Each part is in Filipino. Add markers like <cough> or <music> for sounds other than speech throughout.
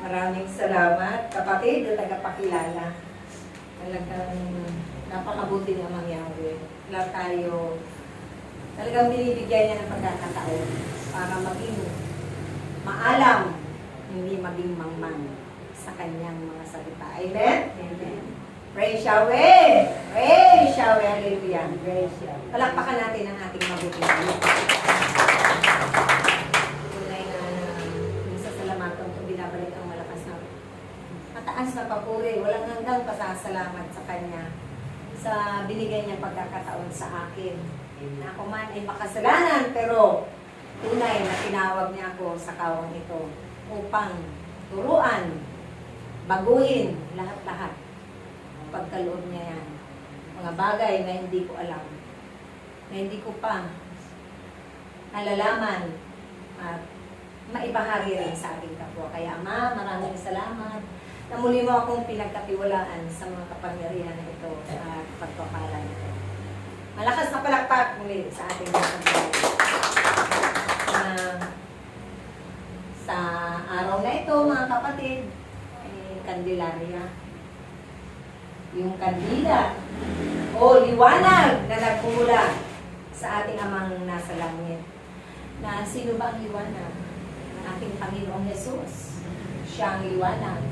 Maraming salamat. Kapatid na tagapakilala. Talagang napakabuti ng mangyari. Wala tayo, talagang binibigyan niya ng pagkakataon para maging maalam, hindi maging mangmang sa kanyang mga salita. Amen? Amen. Praise Yahweh! Praise Yahweh! Hallelujah! Praise Yahweh! Palakpakan natin ang ating mabuting Diyos. Tunay na sa salamatan ito binabalik ang malakas na mataas na papuri. Walang hanggang pasasalamat sa Kanya sa binigay niya pagkakataon sa akin. Na ako man ay makasalanan, pero tunay na tinawag niya ako sa kawang ito upang turuan, baguhin lahat-lahat. Pagkaloob niya yan. Mga bagay na hindi ko alam, na hindi ko pa nalalaman at maibahagi rin sa ating kapwa. Kaya Ama, maraming salamat na muli mo akong pinagkatiwalaan sa mga kapangyarihan na ito at pagpapala nito. Malakas na palakpak muli sa ating mga. Na sa araw na ito, mga kapatid, ay Candelaria. Yung kandila o liwanag na nagmumula sa ating amang nasa langit. Na sino ba ang liwanag? Ang ating Panginoong Yesus. Siya ang liwanag.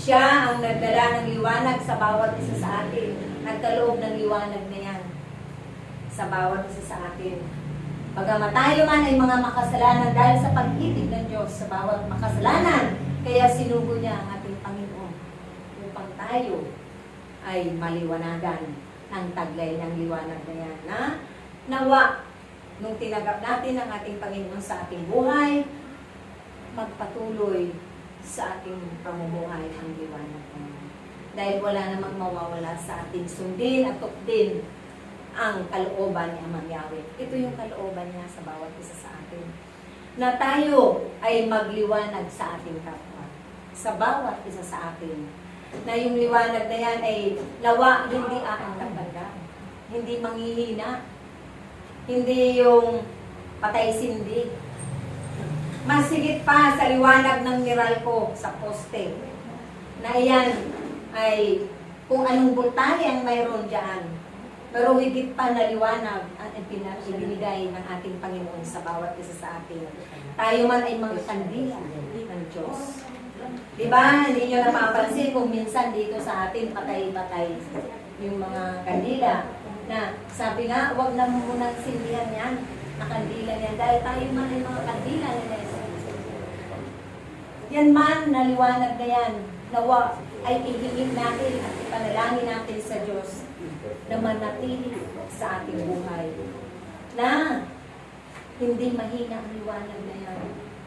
Siya ang nagdala ng liwanag sa bawat isa sa atin. Nagkaloob ng liwanag na yan sa bawat isa sa atin. Bagamat tayo man ay mga makasalanan dahil sa pag-ibig ng Diyos sa bawat makasalanan, kaya sinugo niya ang ating Panginoon upang tayo ay maliwanagan ng taglay ng liwanag na yan. Na nawa, nung tinagap natin ang ating Panginoon sa ating buhay, magpatuloy sa ating pamumuhay ang liwanag na yan. Dahil wala namang mawawala sa ating sundin at tukdin ang kalooban ni Amang Yahweh. Ito yung kalooban niya sa bawat isa sa atin. Na tayo ay magliwanag sa ating kapwa. Sa bawat isa sa atin. Na yung liwanag na yan ay lawa, hindi aang banda. Hindi manghihina. Hindi yung patay sindi. Masigit pa sa liwanag ng Meralco sa poste. Na iyan ay kung anong bultahe ang mayroon dyan. Pero higit pa na liwanag ang ibinigay ng ating Panginoon sa bawat isa sa atin. Tayo man ay mga kandila ng Diyos. Di ba? Hindi nyo napapansin kung minsan dito sa atin patay-patay yung mga kandila. Na sabi nga, huwag na muna sindihan yan, na kandila niyan. Dahil tayo man ay mga kandila Jesus. Yan man, naliwanag na yan, nawa ay ihingin natin at ipanalangin natin sa Diyos na manatili sa ating buhay. Na hindi mahina ang liwanag na yan.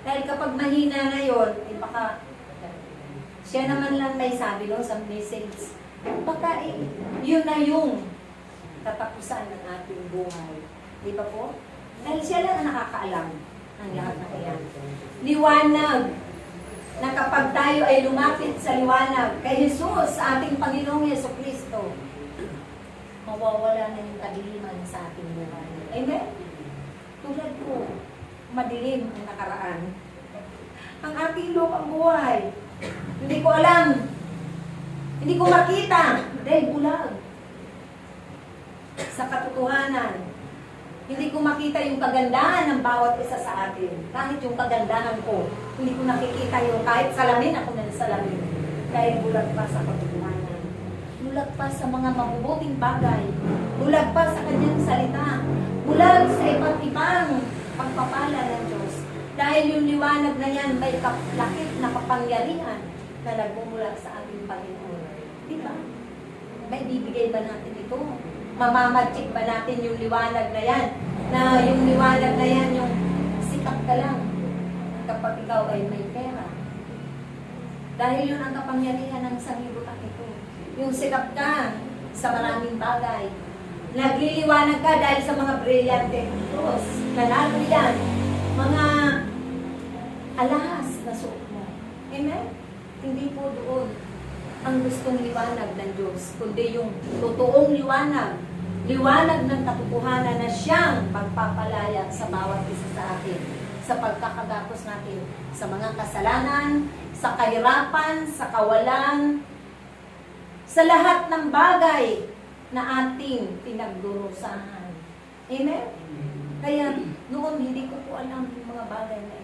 Dahil kapag mahina ngayon, eh baka siya naman lang may sabi no, sa message. Baka eh, yun na yung katapusan ng ating buhay. Di ba po? Dahil siya lang ang nakakaalam ng lahat ng iyan. Liwanag na kapag tayo ay lumapit sa liwanag kay Jesus, ating Panginoong Yeso Kristo, mawawala na yung kadiliman sa ating buhay. Amen? Tulad ko, madilim ang nakaraan. Ang aking lukang buhay, hindi ko alam, hindi ko makita, dahil bulag. Sa katotohanan, hindi ko makita yung kagandahan ng bawat isa sa atin. Kahit yung kagandahan ko, hindi ko nakikita yung kahit salamin ako na salamin. Dahil bulag pa sa katotohanan. Bulag pa sa mga mabubuting bagay. Bulag pa sa kanyang salita. Bulag sa iba't ibang pagpapala ng Diyos. Dahil yung liwanag na yan may kaplakit na kapangyarihan na nagmumula sa ating Panginoon. Di ba? May bibigay ba natin ito? Mamamatsik ba natin yung liwanag na yan? Na yung liwanag na yan, yung sikat ka lang kapag ikaw ay may pera. Dahil yun ang kapangyarihan ng sanglibutan ito. Yung sikat ka sa maraming bagay. Nagliliwanag ka dahil sa mga brilyante cross. Nanalo yan. Mga alahas na suot mo. Amen? Hindi po doon ang gustong liwanag ng Diyos, kundi yung totoong liwanag, liwanag ng katotohanan na siyang magpapalaya sa bawat isa sa atin sa pagkakagapos natin sa mga kasalanan, sa kahirapan, sa kawalan, sa lahat ng bagay na ating pinagdurusahan. Amen? Kaya noon hindi ko po alam yung mga bagay na.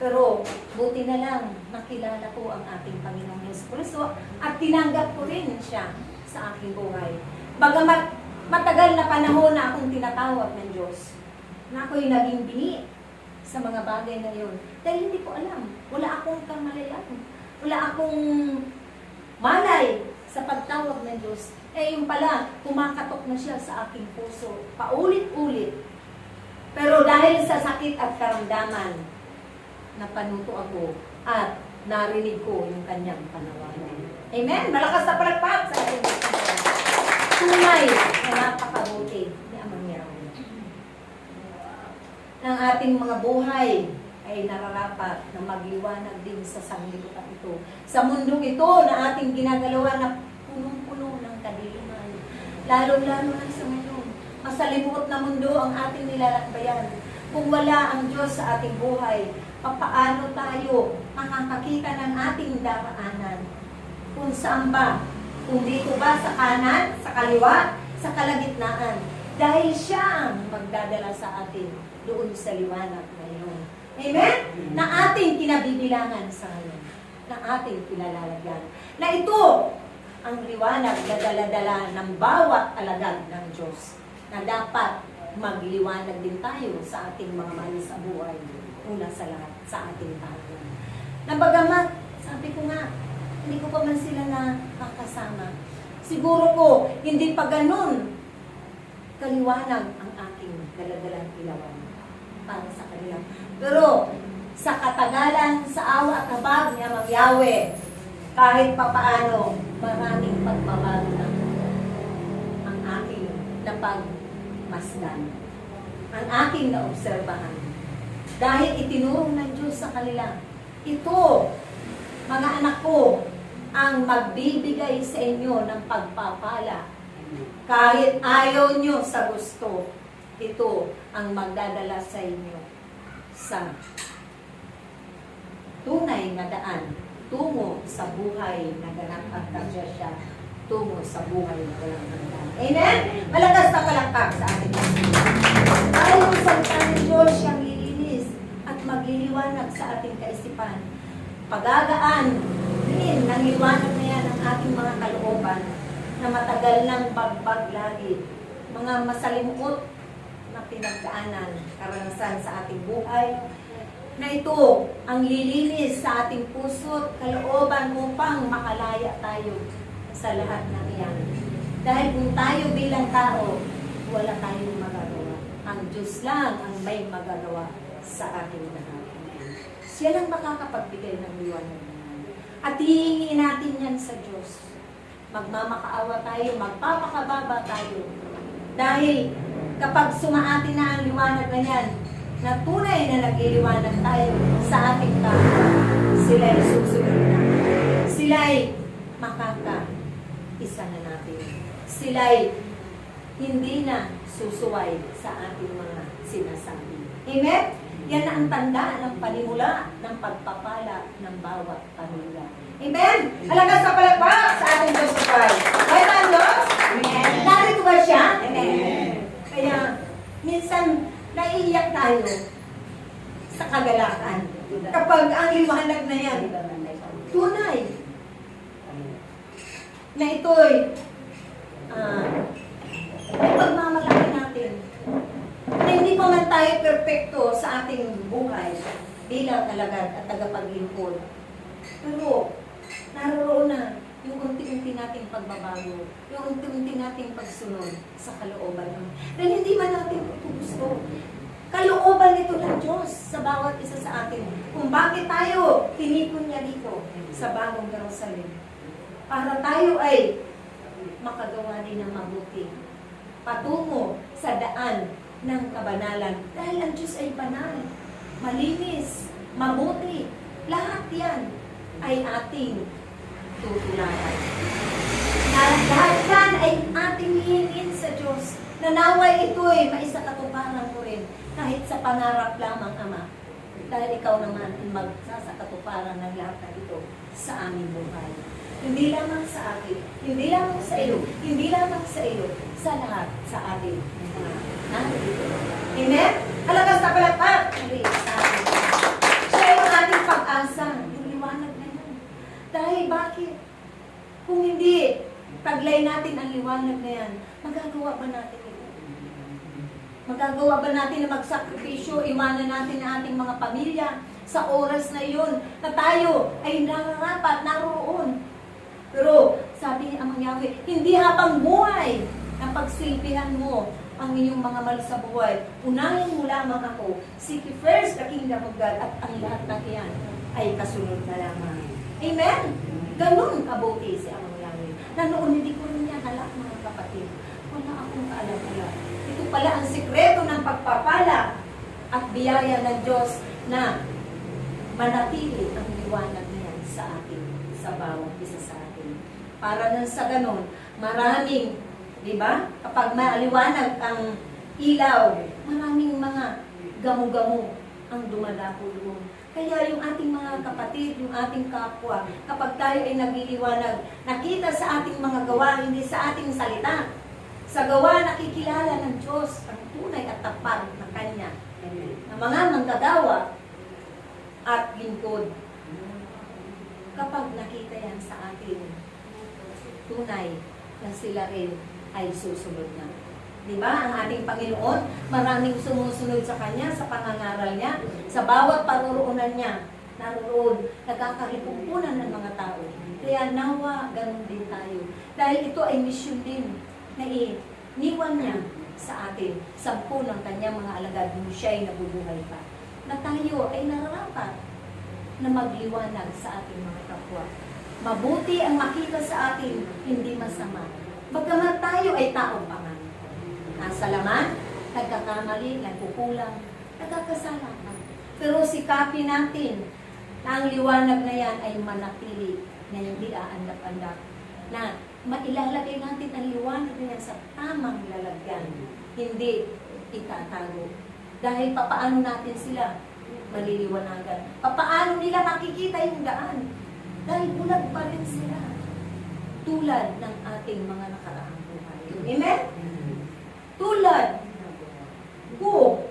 Pero buti na lang nakilala ko ang ating Panginoong Yesus Kristo at tinanggap ko rin siya sa aking buhay. Bagamat matagal na panahon na akong tinatawag ng Diyos, na ako'y naging bini sa mga bagay na yun. Dahil hindi ko alam. Wala akong kamalayan. Wala akong malay sa pagtawag ng Diyos. Eh yung pala, kumakatok na siya sa aking puso. Paulit-ulit. Pero dahil sa sakit at karamdaman, napanuto ako at narinig ko yung kanyang panawagan. Amen? Malakas na palagpak sa ating. Tunay na napakabuti ni Amang Yahweh. Ng ating mga buhay ay nararapat na magliwanag din sa sanglibutan ito. Sa mundong ito na ating ginagalawan na punong-puno ng kadiliman. Lalo-lalo na sa ngayon. Masalimuot na mundo ang ating nilalakbayan. Kung wala ang Diyos sa ating buhay, papaano tayo makakakita ng ating daraanan? Kung saan ba? Kung dito ba sa kanan, sa kaliwa, sa kalagitnaan? Dahil siya ang magdadala sa atin doon sa liwanag ngayon. Amen? Na ating kinabibilangan sa ngayon. Na ating pinalalagyan. Na ito ang liwanag na daladala ng bawat alagad ng Diyos. Na dapat magliwanag din tayo sa ating mga mali sa buhay. Una sa lahat, sa ating tahanan. Na bagamat, sabi ko nga, hindi ko pa man sila na makasama. Siguro ko, hindi pa ganun kaliwanag ang aking daladalang ilawan para sa kanila. Pero sa katagalan, sa awa at habag ni Amang Yahweh, kahit papaano, maraming pagbabago na ang aking napagmasdan. Ang aking naobserbahan. Dahil itinuro ng Diyos sa kanila, ito, mga anak ko, ang magbibigay sa inyo ng pagpapala kahit ayaw nyo sa gusto, ito ang magdadala sa inyo sa tunay na daan tungo sa buhay na ganap at siya tungo sa buhay na walang hanggan. Amen? Malakas na palakpak sa ating Dahil ang salita ng Diyos siyang lilinis at magliliwanag sa ating kaisipan. Pagagaan din ng liwanag na yan ang ating mga kalooban na matagal ng bagbag lagi. Mga masalimuot na pinagdaanan, karanasan sa ating buhay, na ito ang lilinis sa ating puso't kalooban upang makalaya tayo sa lahat ng iyan. Dahil kung tayo bilang tao, wala tayong magagawa. Ang Diyos lang ang may magagawa sa ating lahat. Siya lang makakapagbigay ng liwanag. At hihingi natin yan sa Diyos magmamakaawa tayo, magpapakababa tayo. Dahil kapag sumaatin na ang liwanag na yan, na tunay na nagliliwanag tayo sa ating kapwa, sila ay susunod na. Sila ay isa na natin. Sila ay hindi na susuway sa ating mga sinasabi. Amen? Yan na ang tanda ng panimula ng pagpapala ng bawat pamilya. Amen? Alaga sa palagpak sa ating Diyos na Christ. Diyos? Amen. Narito ba siya? Amen. Kaya, minsan, naiiyak tayo sa kagalakan. Kapag ang liwanag na yan, tunay, na ito'y ah, ay pagmamalaki natin na hindi pa man tayo perpekto sa ating buhay bilang alagad at tagapaglingkod. Pero, naroon na yung unti-unti nating pagbabago, yung unti-unti nating pagsunod sa kalooban ng Dahil hindi man natin ito gusto. Kalooban ito ng Diyos sa bawat isa sa atin. Kung bakit tayo tinipon niya dito sa bagong Jerusalem. Para tayo ay makagawa din ng mabuti. Patungo sa daan ng kabanalan. Dahil ang Diyos ay banal, malinis, mabuti. Lahat yan ay ating tutularan. Na lahat yan ay ating hihingin sa Diyos. Na naway ito ay maisa katuparan ko rin kahit sa pangarap lamang, Ama. Dahil ikaw naman ang magsasakatuparan ng lahat na ito sa aming buhay. Hindi lamang sa akin, hindi lamang sa iyo, hindi lamang sa iyo, sa lahat, sa atin. narito. Amen? Halagas na palakpak! Siya yung ating pag-asa. Yung liwanag na yan. Dahil bakit? Kung hindi, taglay natin ang liwanag na yan, magagawa ba natin ito? Magagawa ba natin na magsakripisyo, iwanan natin ang ating mga pamilya sa oras na iyon na tayo ay nararapat, naroon. Pero sabi ni Amang Yahweh, hindi habang buhay na pagsilbihan mo ang iyong mga mal sa buhay. Unahin mo lamang ako. Seek first the kingdom of God at ang lahat ng iyan ay kasunod na lamang. Amen? Ganun kabuti si Amang Yahweh. Na noon hindi ko rin yan alam mga kapatid. Wala akong kaalam-alam. Ito pala ang sikreto ng pagpapala at biyaya ng Diyos na manatili ang liwanag niyan sa atin, sa bawat isa. Para nang sa ganon, maraming, di ba? Kapag maliwanag ang ilaw, maraming mga gamo-gamo ang dumadako doon. Kaya yung ating mga kapatid, yung ating kapwa, kapag tayo ay nagliliwanag, nakita sa ating mga gawa, hindi sa ating salita. Sa gawa, nakikilala ng Diyos ang tunay at tapat na Kanya. Na mga manggagawa at lingkod. Kapag nakita yan sa atin, tunay na sila rin ay susunod na. Di ba? Ang ating Panginoon, maraming sumusunod sa Kanya, sa pangangaral niya, sa bawat paruroonan niya, naroon, nagkakaripupunan ng mga tao. Kaya nawa, ganun din tayo. Dahil ito ay mission din na iniwan niya sa atin, sampu ng kanyang mga alagad nung siya ay nabubuhay pa. Na tayo ay nararapat na magliwanag sa ating mga kapwa. Mabuti ang makita sa atin, hindi masama. Bagamat tayo ay taong pangan. Nasa laman, nagkakamali, nagkukulang, nagkakasalanan. Pero sikapin natin na ang liwanag na yan ay manatili na hindi aandap-andap. Na mailalagay natin ang liwanag na yan sa tamang lalagyan. Hindi itatago. Dahil papaano natin sila maliliwanagan? Papaano nila makikita yung daan? Dahil bulag pa rin sila. Tulad ng ating mga nakaraang buhay. Amen? Tulad ko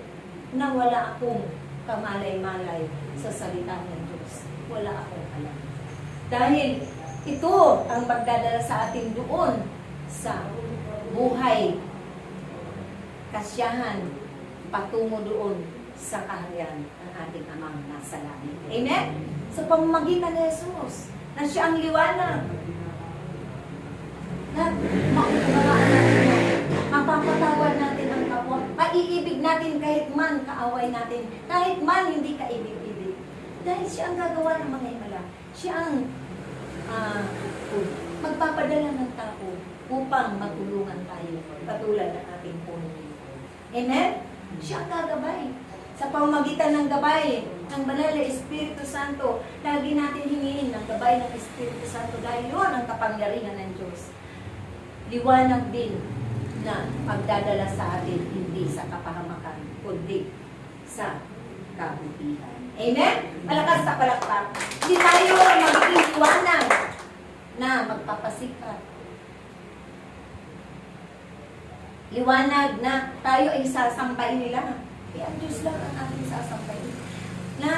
na wala akong kamalay-malay sa salita ng Diyos. Wala akong alam. Dahil ito ang magdadala sa atin doon sa buhay, kasyahan, patungo doon sa kaharian ng ating amang nasa langit. Amen? Sa pamamagitan ni Jesus, na siya ang liwanag. Na makukuhaan natin. Mapapatawad natin ang kapwa. Maiibig natin kahit man kaaway natin. Kahit man hindi kaibig-ibig. Dahil siya ang gagawa ng mga himala. Siya ang ah, magpapadala ng tao upang matulungan tayo katulad ng ating Panginoon. Amen? Siya ang gagabay. Sa pamamagitan ng gabay ng Banal na Espiritu Santo, lagi natin hingin ng gabay ng Espiritu Santo dahil yun ang kapangyarihan ng Diyos. Liwanag din na pagdadala sa atin hindi sa kapahamakan, kundi sa kabutihan. Amen? Malakas sa palakpak. Hindi tayo magiging liwanag na magpapasikat. Liwanag na tayo ay sasampay nila. Kaya ang Diyos lang ang ating sasampay. Na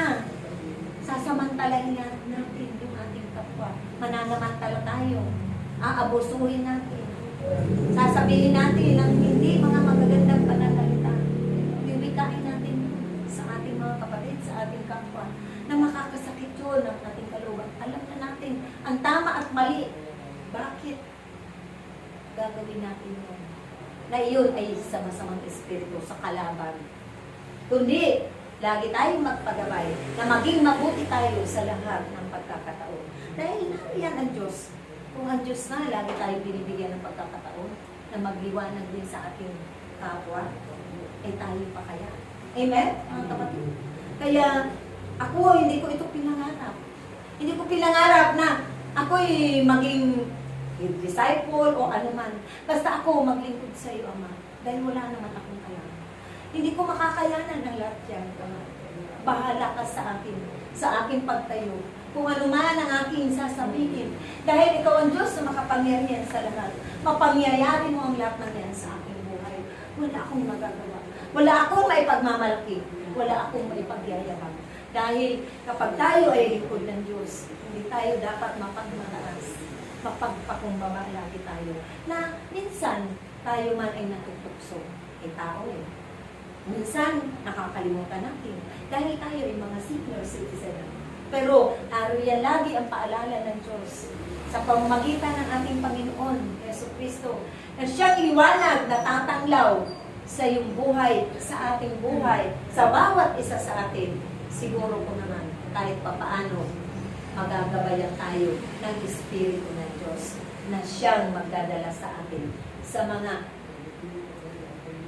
sasamantalahin na natin yung ating kapwa. Mananamantala tayo. Aabusuhin natin. Sasabihin natin ng hindi mga magagandang pananalita. Bibitahin natin sa ating mga kapatid, sa ating kapwa, na makakasakit yun ang ating kalooban. Alam na natin ang tama at mali. Bakit gagawin natin yun? Na iyon ay sa masamang espiritu, sa kalaban. Kundi, lagi tayong magpagabay na maging mabuti tayo sa lahat ng pagkakataon. Dahil yan ang Diyos. Kung ang Diyos na, lagi tayo binibigyan ng pagkakataon na magliwanag din sa ating kapwa, eh tayo pa kaya. Amen? Mga kapatid. Kaya, ako, hindi ko ito pinangarap. Hindi ko pinangarap na ako'y maging disciple o ano man. Basta ako maglingkod sa iyo, Ama. Dahil wala naman alam. Hindi ko makakayanan ang lahat yan, bahala ka sa akin, sa aking pagtayo. Kung ano man ang aking sasabihin. Dahil ikaw ang Diyos na makapangyarihan sa lahat. Mapangyayari mo ang lahat ng yan sa aking buhay. Wala akong magagawa. Wala akong maipagmamalaki. Wala akong maipagyayabang. Dahil kapag tayo ay lingkod ng Diyos, hindi tayo dapat mapagmataas. Mapagpakumbaba lagi tayo. Na minsan, tayo man ay natutukso. Ay tao eh. Minsan, nakakalimutan natin. Dahil tayo ay mga senior citizen. Pero, ariyan lagi ang paalala ng Diyos sa pamamagitan ng ating Panginoon, Yeso Kristo, na siyang liwanag na tatanglaw sa iyong buhay, sa ating buhay, sa bawat isa sa atin. Siguro ko naman, kahit papaano, magagabayan tayo ng Espiritu ng Diyos na siyang magdadala sa atin sa mga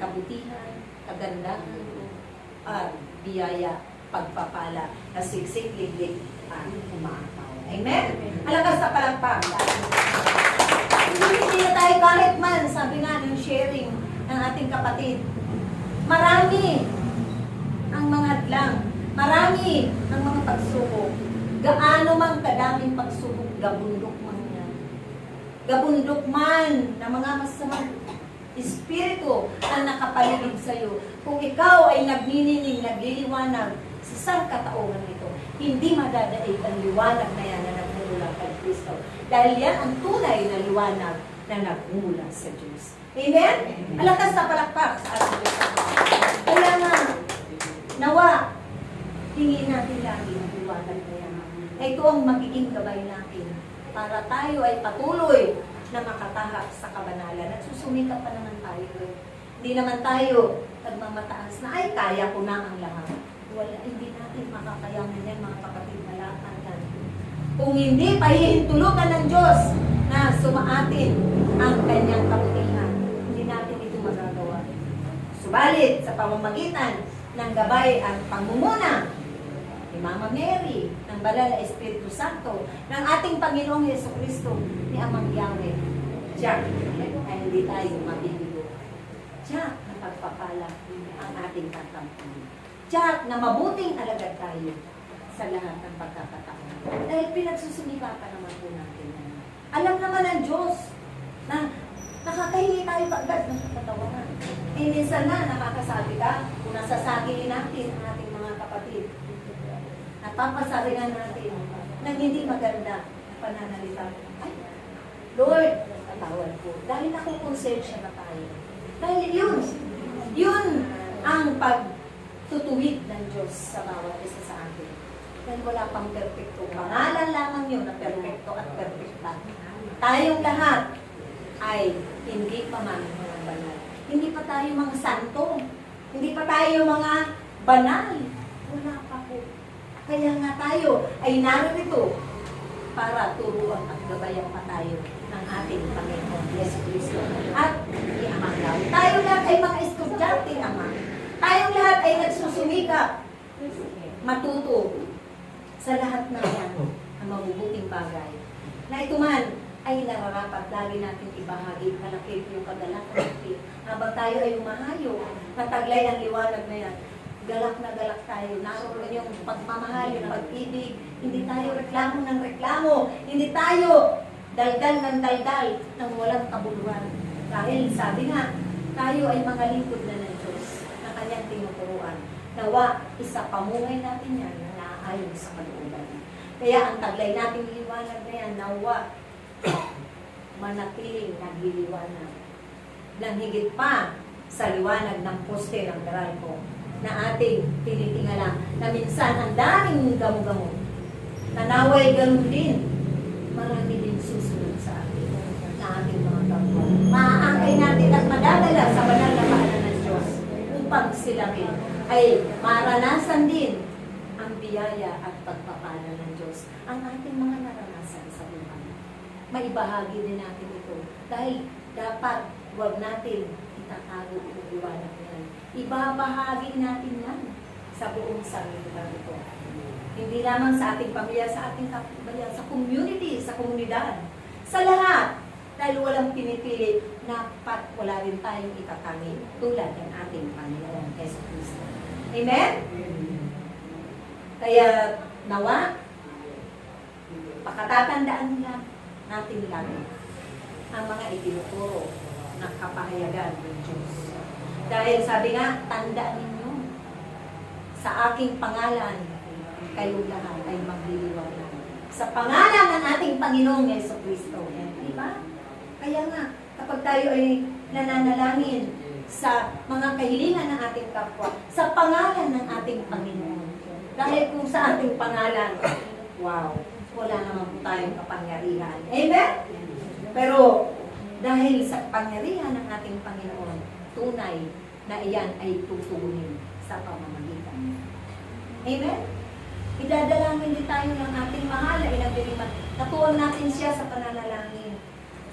kabutihan, kagandahan, at biyaya, pagpapala, na siksik, liglig, at umaapaw. Amen? Alakas sa palagpag. Hindi, na tayo kahit man, sabi nga ng sharing ng ating kapatid. Marami ang mga hadlang. Marami ang mga pagsubok. Gaano man kadaming pagsubok, gabundok man yan. Gabundok man na mga masamang espiritu ang nakapaligid sa iyo. Kung ikaw ay nagnininig, nagliliwanag sa sangkatauhan nito, hindi madadaig ang liwanag na yan na nagmumula kay Kristo. Dahil yan ang tunay na liwanag na nagmumula sa Diyos. Amen? Alakas na palakpak sa ating Diyos. Kaya nga, nawa, hingin natin lagi ang liwanag na yan. Ito ang magiging gabay natin para tayo ay patuloy na makatahak sa kabanalan at susumikap pa naman tayo. Hindi naman tayo nagmamataas na, ay, kaya ko na ang lahat. Wala, hindi natin makakayanan yan, mga kapatid, na lahat yan. Kung hindi pahihintulutan ng Diyos na sumaatin ang kanyang kabutihan, hindi natin ito magagawa. Subalit, sa pamamagitan ng gabay at pangmumuna ni Mama Mary, ng Banal na Espiritu Santo, ng ating Panginoong Yeso Kristo, ni Amang Yahweh, Diyak, ay hindi tayo mabibigo. Diyak na pagpapala ang ating katampuan. Diyak na mabuting alagad tayo sa lahat ng pagkakataon. Dahil pinagsusumikapan naman po natin. Alam naman ng Diyos na nakakahingi tayo kaagad ng katawanan. Eh, minsan na nakakasabi ka, kung nasasagilin natin ang ating mga kapatid, napapasaringan natin ng hindi maganda na pananalita. Ay, Lord, katawan ko. Dahil nakukonsensya na tayo. Dahil yun, yun ang pagtutuwid ng Diyos sa bawat isa sa atin. Dahil wala pang perfecto. Pangalan lamang yun na perfecto at perfecta. Tayong lahat ay hindi pa man banal. Hindi pa tayo mga santo. Hindi pa tayo mga banal. Wala. Kaya nga tayo ay narito para turuan at gabayan pa tayo ng ating Panginoon Yesu Cristo at ni Amang Lawi. Tayo lahat ay mga estudyante, Ama. Tayong lahat ay nagsusumikap matuto sa lahat ng yan ang mabubuting bagay. Na ito man ay nararapat lagi natin ibahagi kalakip yung kagalakan natin. Habang tayo ay umahayo, nataglay ang liwanag na yan, galak na galak tayo. Naroon yung pagmamahal, yung pag-ibig. Hindi tayo reklamo ng reklamo. Hindi tayo daldal ng daldal ng walang kabuluhan. Dahil sabi nga, tayo ay mga lingkod na ng Diyos na kanyang tinuturuan. Nawa, isa pamuhay natin yan na naaayon sa kalooban. Kaya ang taglay nating liwanag na yan, nawa, <coughs> manatiling nagliliwanag. Nang higit pa sa liwanag ng poste ng Meralco na ating tinitingala na minsan ang daming gamo-gamo. Nanaway ganun din. Marami din susunod sa atin na ating mga kapwa. Maaangkay natin at madadala sa banal na paanan ng Diyos upang sila rin ay maranasan din ang biyaya at pagpapala ng Diyos ang ating mga naranasan sa buhay. Maibahagi din natin ito dahil dapat wag natin itatago liwanag na yan. Ibabahagi natin yan sa buong sanlibutan ito. Hindi lamang sa ating pamilya, sa ating kapitbayan, sa community, sa komunidad, sa lahat. Dahil walang pinipili, dapat wala rin tayong itatangi tulad ng ating Panginoon, Yeso Cristo. Amen? Kaya nawa, pakatatandaan nila natin lagi ang mga itinuturo ng kapahayagan ng Diyos. Dahil sabi nga, tandaan ninyo, sa aking pangalan, kayo lahat ay magliliwanag. Sa pangalan ng ating Panginoong Yeso Kristo. Di ba? Kaya nga, kapag tayo ay nananalangin sa mga kahilingan ng ating kapwa, sa pangalan ng ating Panginoon. Dahil kung sa ating pangalan, wow, wala naman po tayong kapangyarihan. Amen? Pero dahil sa pangyarihan ng ating Panginoon, tunay na iyan ay tutugunin sa pamamagitan. niya. Amen? Idadalangin din tayo ng ating mahal na inagdiriman. Natuwag natin siya sa pananalangin.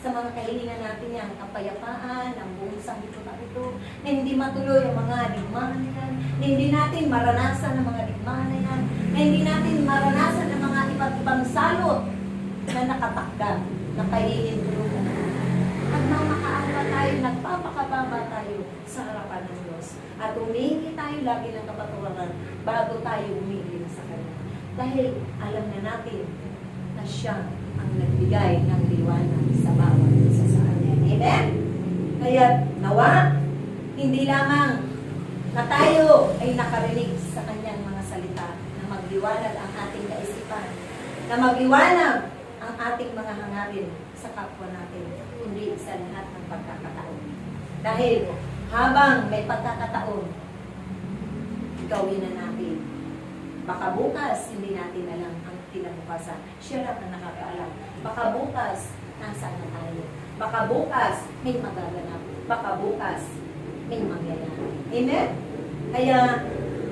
Sa mga kahilingan natin yan, kapayapaan, ang buong sanggito na ito, na hindi matuloy ang mga digmaan na yan, na hindi natin maranasan ang mga digmaan na yan, na hindi natin maranasan ang mga iba't ibang salot na nakatakda, na kahihintulugan. Nagmamakaawa tayo, nagpapakababa tayo sa harapan ng Diyos. At humingi tayo lagi ng kapatuwaran bago tayo humingi sa Kanya. Dahil alam na natin na siya ang nagbigay ng liwanag sa bawat isa sa Kanya. Amen? Kaya nawa, hindi lamang na tayo ay nakarinig sa Kanyang mga salita na magliwanag ang ating kaisipan, na magliwanag ang ating mga hangarin sa kapwa natin, kundi sa lahat ng pagkakataon. Dahil habang may pagkakataon, gawin na natin. Baka bukas, hindi natin alam ang kinabukasan. Siya lang ang nakakaalam. Baka bukas, nasaan na tayo. Baka bukas, may magaganap. Baka bukas, may mangyayari. Amen? Kaya,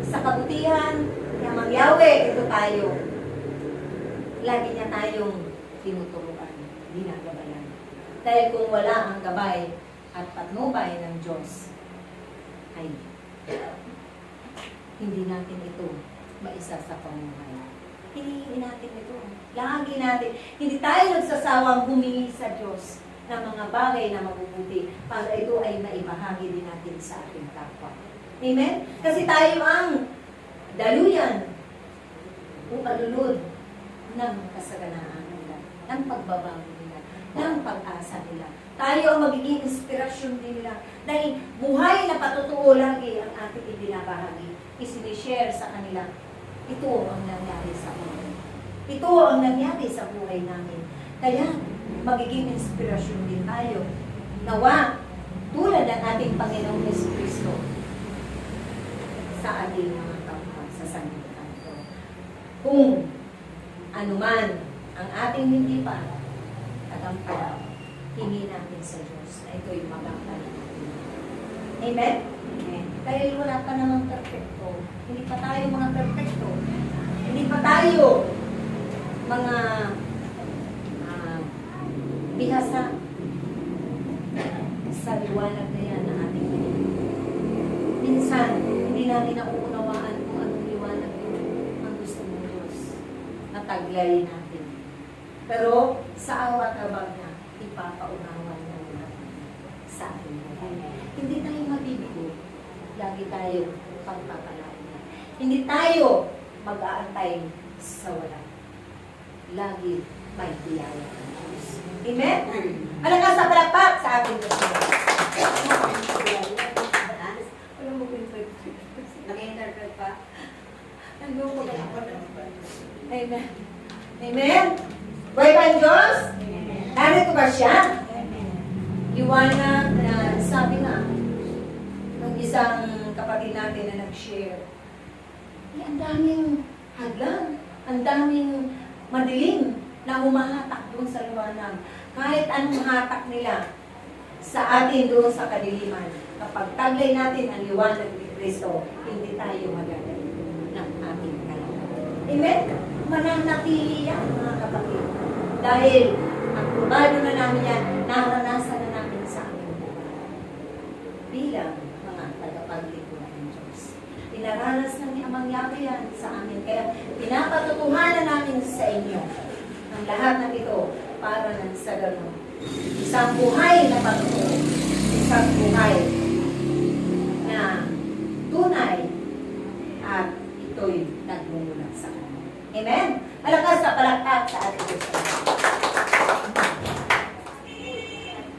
sa kabutihan, na mangyawe, ito tayo. Lagi niya tayong tinuturuan, ginagabayan. Dahil kung wala ang gabay at patnubay ng Diyos, ay hindi natin ito maisa sa pamuhay. Hinihingi natin ito. Lagi natin. Hindi tayo nagsasawang humingi sa Diyos ng mga bagay na mabubuti para ito ay maibahagi din natin sa ating kapwa. Amen? Kasi tayo ang daluyan o alulod ng kasaganaan ng pagbabago ng pag-asa nila. Tayo ang magiging inspirasyon nila. Dahil buhay na patutuo lagi ang ating ibinabahagi. Isinishare sa kanila. Ito ang nangyari sa amin. Ito ang nangyari sa buhay namin. Kaya, magiging inspirasyon din tayo. Nawa, tulad ng ating Panginoong Yesu Kristo sa ating mga kapwa sa sanlibutan. Kung anuman ang ating hindi pa tagampala, hingi natin sa Diyos na ito'y magampala natin. Amen? Amen. Dahil wala pa namang perfecto. Hindi pa tayo mga perfecto. Hindi pa tayo mga ah, bihasa sa liwanag na yan na ating pinag- Minsan, hindi natin nauunawaan kung anong liwanag yun ang gusto ng Diyos na taglay natin. Pero sa awa tabang niya, ipapaunawan niya lahat sa buhay. Hindi tayo mabibigo. Lagi tayo pagpapalain niya. Hindi tayo mag-aantay sa wala. Lagi may biyaya ng Diyos. Amen? Alam ka sa palakpak sa ating Diyos. Alam mo kung Nag-interpret pa. Ano mo Amen. Amen. Ang Diyos? Narito ba siya? Liwanag na sabi nga ng isang kapatid natin na nag-share. Eh, ang daming hadlang, ang daming madilim na humahatak doon sa liwanag. Kahit anong hatak nila sa atin doon sa kadiliman, kapag taglay natin ang liwanag ni Kristo, hindi tayo magagal ng ating kalagayan. Amen? Mananatili yan, mga kapatid. Dahil, ang probado na namin yan, naranasan na namin sa aming buhay. Bilang mga tagapagligura ng Diyos. Pinaranas na ni Amang Yahweh yan sa amin. Kaya, pinapatutuhanan namin sa inyo ang lahat ng ito para nang sa ganun. Isang buhay na patutuo. Isang buhay na tunay at ito'y nagmumula sa sa ating Diyos.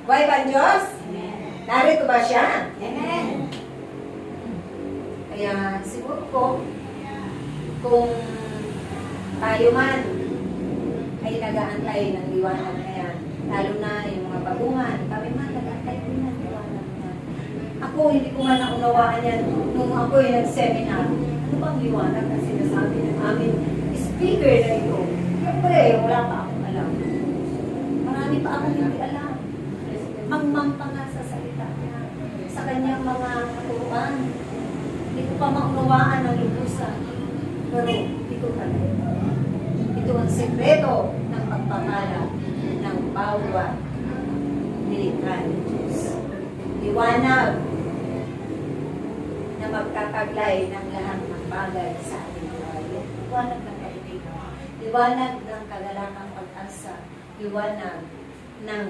Buhay ba ang Diyos? Narito ba siya? Amen. Kaya siguro po, kung tayo man ay nag-aantay ng liwanag na yan, lalo na yung mga baguhan, kami man nag-aantay din ng liwanag na. Ako, hindi ko man naunawaan yan nung ako yung nag-seminar. Ano bang liwanag na sinasabi ng aming speaker na ito? Siyempre, wala pa akong alam. Marami pa akong hindi alam. Mangmang pa sa salita niya. Sa kanyang mga katuruan. Hindi ko pa maunawaan ang lubusan. Pero ito talaga. Ito ang sekreto ng pagpapala ng bawat nilikha ni Diyos. Liwanag na magtataglay ng lahat ng bagay sa ating buhay. Liwanag ng kaibigan. Liwanag ng kagalangang pag-asa. Liwanag ng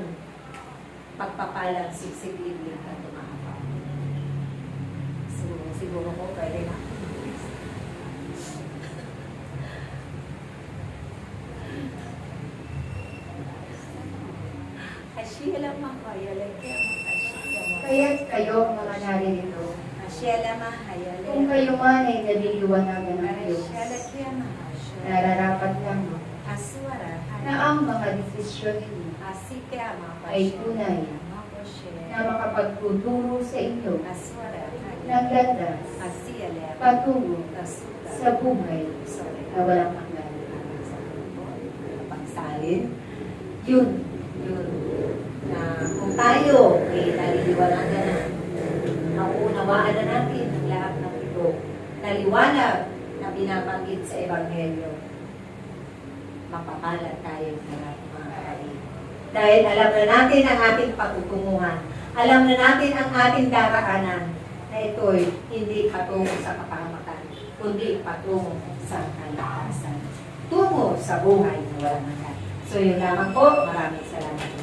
pagpapalang siksik-liblig at tumahapaw. Siguro, siguro ko pwede na. Ashiela mahayala kaya kayo mga naririto, Ashiela mahayala. kung kayo man ay naliliwanagan ng Diyos, Ashiela kaya mahasya. nararapat lang ama ay tunay. Na makapagtuturo sa inyo. Ng landas patungo sa buhay na walang hanggan. pagsalin, yun, yun, na kung tayo ay naliliwanagan na, nauunawaan na natin ang lahat ng ito, naliwanag na binabanggit sa Ebanghelyo, mapapalad tayo sa lahat ng mga kapatid. Dahil alam na natin ang ating patutunguhan, alam na natin ang ating daraanan, na ito'y hindi patungo sa kapahamakan, kundi patungo sa kalakasan tungo sa buhay na walang hanggan. So yun lamang po. Maraming salamat.